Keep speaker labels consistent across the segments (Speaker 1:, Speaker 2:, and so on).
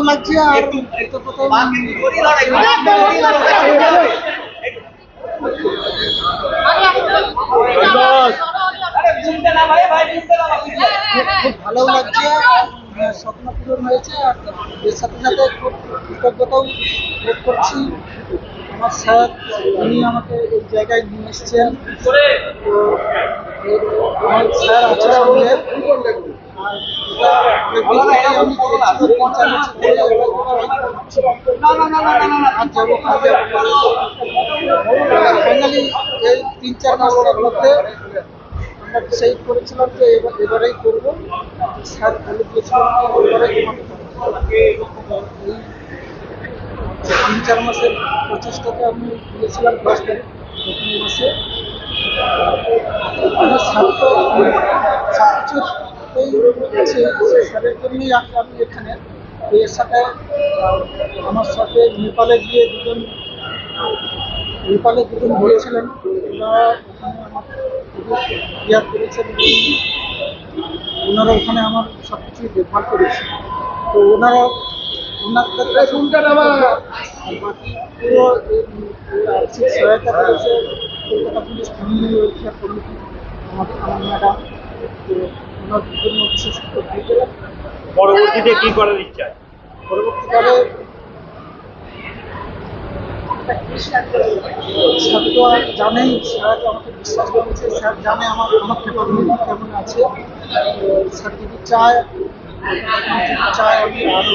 Speaker 1: লাগছে আর খুব ভালো লাগছে স্বপ্ন পূরণ হয়েছে আর এর সাথে সাথে খুব কৃতজ্ঞতাও করছি। আমার স্যার। উনি আমাকে এই জায়গায় নিয়ে এসেছেন। স্যার আছে সঙ্গে এই তিন, চার মাসের মধ্যে আমরা ডিসাইড করেছিলাম যে এবার, এবারেই করব। স্যার বলে দিয়েছিলাম তোমাকে করতে হবে। এই তিন চার মাসের প্রচেষ্টাতে আমি মাসে। আমার আমি এখানে। এর সাথে আমার সাথে নেপালে গিয়ে দুজন, নেপালে দুজন হয়েছিলেন ওনারা ওখানে আমার করেছেন। ওনারা ওখানে আমার সব দেখভাল করেছে তো ওনারা সহায়তা করেছে Kolkata police family welfare committee আমাদের আমার ম্যাডাম তো ওনার বিশেষ
Speaker 2: পরবর্তীতে কি করার ইচ্ছা
Speaker 1: পরবর্তীকালে স্যার তো জানেন স্যার আমাকে বিশ্বাস করেছে স্যার জানে আমার আমার ক্যাপাবিলিটি কেমন আছে। স্যার যদি চায় চায় আমি আরও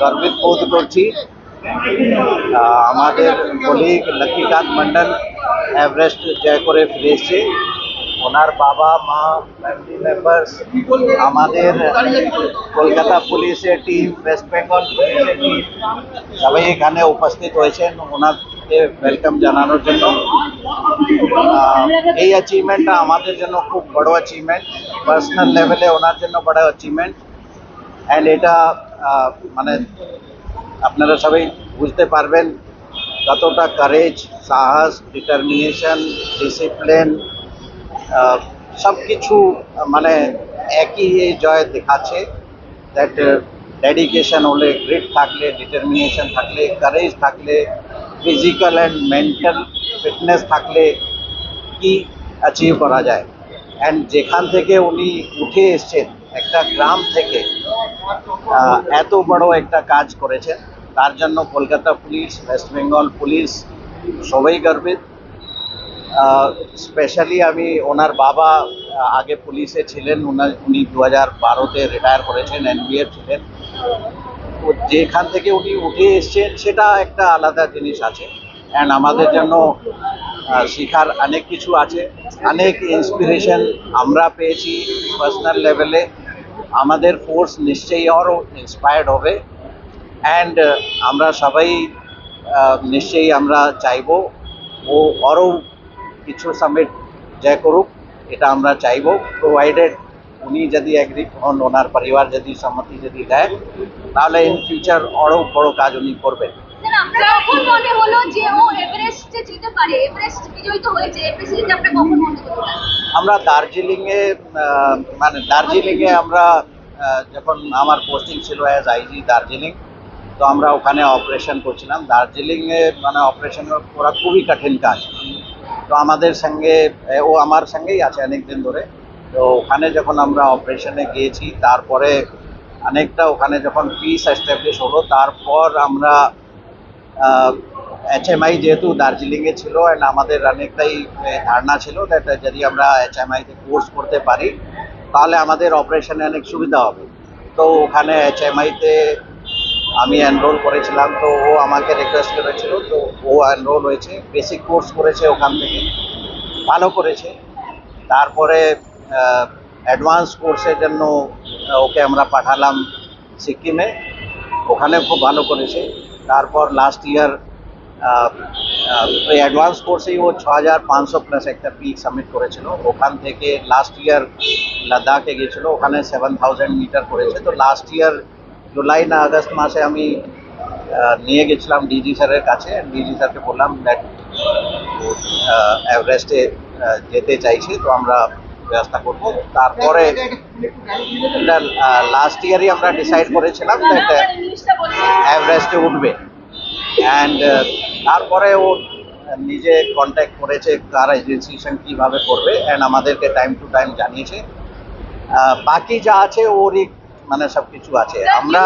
Speaker 3: গর্বিত বোধ করছি। আমাদের কলিগ লক্ষ্মীকান্ত মন্ডল এভারেস্ট জয় করে ফিরে ওনার বাবা, মা ফ্যামিলি মেম্বার্স আমাদের কলকাতা পুলিশের টিম ওয়েস্ট বেঙ্গল পুলিশের টিম সবাই এখানে উপস্থিত হয়েছেন। ওনাকে ওয়েলকাম জানানোর জন্য। এই অ্যাচিভমেন্টটা আমাদের জন্য খুব বড় অ্যাচিভমেন্ট পার্সোনাল লেভেলে ওনার জন্য বড় অ্যাচিভমেন্ট অ্যান্ড এটা মানে আপনারা সবাই বুঝতে পারবেন কতটা কারেজ সাহস ডিটারমিনেশন ডিসিপ্লিন সব কিছু মানে একই জয় দেখাচ্ছে দ্যাট ডেডিকেশন হলে গ্রিট থাকলে ডিটারমিনেশন থাকলে কারেজ থাকলে ফিজিক্যাল অ্যান্ড মেন্টাল ফিটনেস থাকলে কি অ্যাচিভ করা যায়? অ্যান্ড যেখান থেকে উনি উঠে এসছেন একটা গ্রাম থেকে এত বড় একটা কাজ করেছেন। তার জন্য Kolkata police, West Bengal police সবাই গর্বিত। স্পেশালি আমি ওনার বাবা আগে পুলিশে ছিলেন। উনি দু হাজার বারোতে রিটায়ার করেছেন এনবিএর ছিলেন। যেখান থেকে উনি উঠে এসছেন, সেটা একটা আলাদা জিনিস আছে। অ্যান্ড আমাদের জন্য শেখার অনেক কিছু আছে। অনেক ইন্সপিরেশন আমরা পেয়েছি পার্সোনাল লেভেলে আমাদের ফোর্স নিশ্চয়ই আরও ইন্সপায়ার্ড হবে। অ্যান্ড আমরা সবাই নিশ্চয়ই আমরা চাইব ও আরও কিছু সামিট জয় করুক, এটা আমরা চাইব প্রোভাইডেড উনি যদি অ্যাগ্রি হন, ওনার পরিবার যদি সম্মতি যদি দেয়। তাহলে ইন ফিউচার আরও বড় কাজ উনি করবেন।
Speaker 4: স্যার আপনার কখন মনে হলো যে ও এভারেস্টে যেতে পারে? এভারেস্ট বিজয়ী তো হয়েছে এভারেস্ট যেতে কখন মনে
Speaker 3: আমরা দার্জিলিংয়ে আহ, মানে দার্জিলিংয়ে আমরা যখন আমার পোস্টিং ছিল অ্যাজ আইজি দার্জিলিং তো আমরা ওখানে অপারেশন করছিলাম। দার্জিলিংয়ে মানে অপারেশন করা খুবই কঠিন কাজ। তো আমাদের সঙ্গে ও আমার সঙ্গেই আছে অনেক দিন ধরে। তো ওখানে যখন আমরা অপারেশনে গিয়েছি তারপরে অনেকটা ওখানে যখন পিস এস্টাবলিশ হলো, তারপর আমরা এইচএমআই যেহেতু দার্জিলিংয়ে ছিল অ্যান্ড আমাদের অনেকটাই ধারণা ছিল দ্যাট যদি আমরা এইচএমআইতে কোর্স করতে পারি, তাহলে আমাদের অপারেশনে অনেক সুবিধা হবে। তো ওখানে এইচএমআইতে আমি এনরোল করেছিলাম, তো ও আমাকে রিকোয়েস্ট করেছিল, তো ও এনরোল হয়েছে বেসিক কোর্স করেছে ওখান থেকে, ভালো করেছে। তারপরে অ্যাডভান্স কোর্সের জন্য ওকে আমরা পাঠালাম সিকিমে। ওখানে খুব ভালো করেছে। তারপর লাস্ট ইয়ার অ্যাডভান্স কোর্সেই ও ছ হাজার পাঁচশো প্লাস একটা পিক সাবমিট করেছিল। ওখান থেকে লাস্ট ইয়ার লাদাখে গেছিল ওখানে সেভেন থাউজেন্ড মিটার করেছে। তো লাস্ট ইয়ার জুলাই না আগস্ট মাসে আমি নিয়ে গেছিলাম ডিজি স্যারের কাছে। ডিজি স্যারকে বললাম দ্যাট এভারেস্টে যেতে চাইছি, তো আমরা ব্যবস্থা করব। তারপরে লাস্ট ইয়ারই আমরা ডিসাইড করেছিলাম দ্যাট এভারেস্টে উঠবে। অ্যান্ড তারপরে ও নিজে কন্ট্যাক্ট করেছে কার রেজিস্ট্রেশন কীভাবে করবে অ্যান্ড আমাদেরকে টাইম টু টাইম জানিয়েছে। বাকি যা আছে ওরই মানে সব কিছু আছে আমরা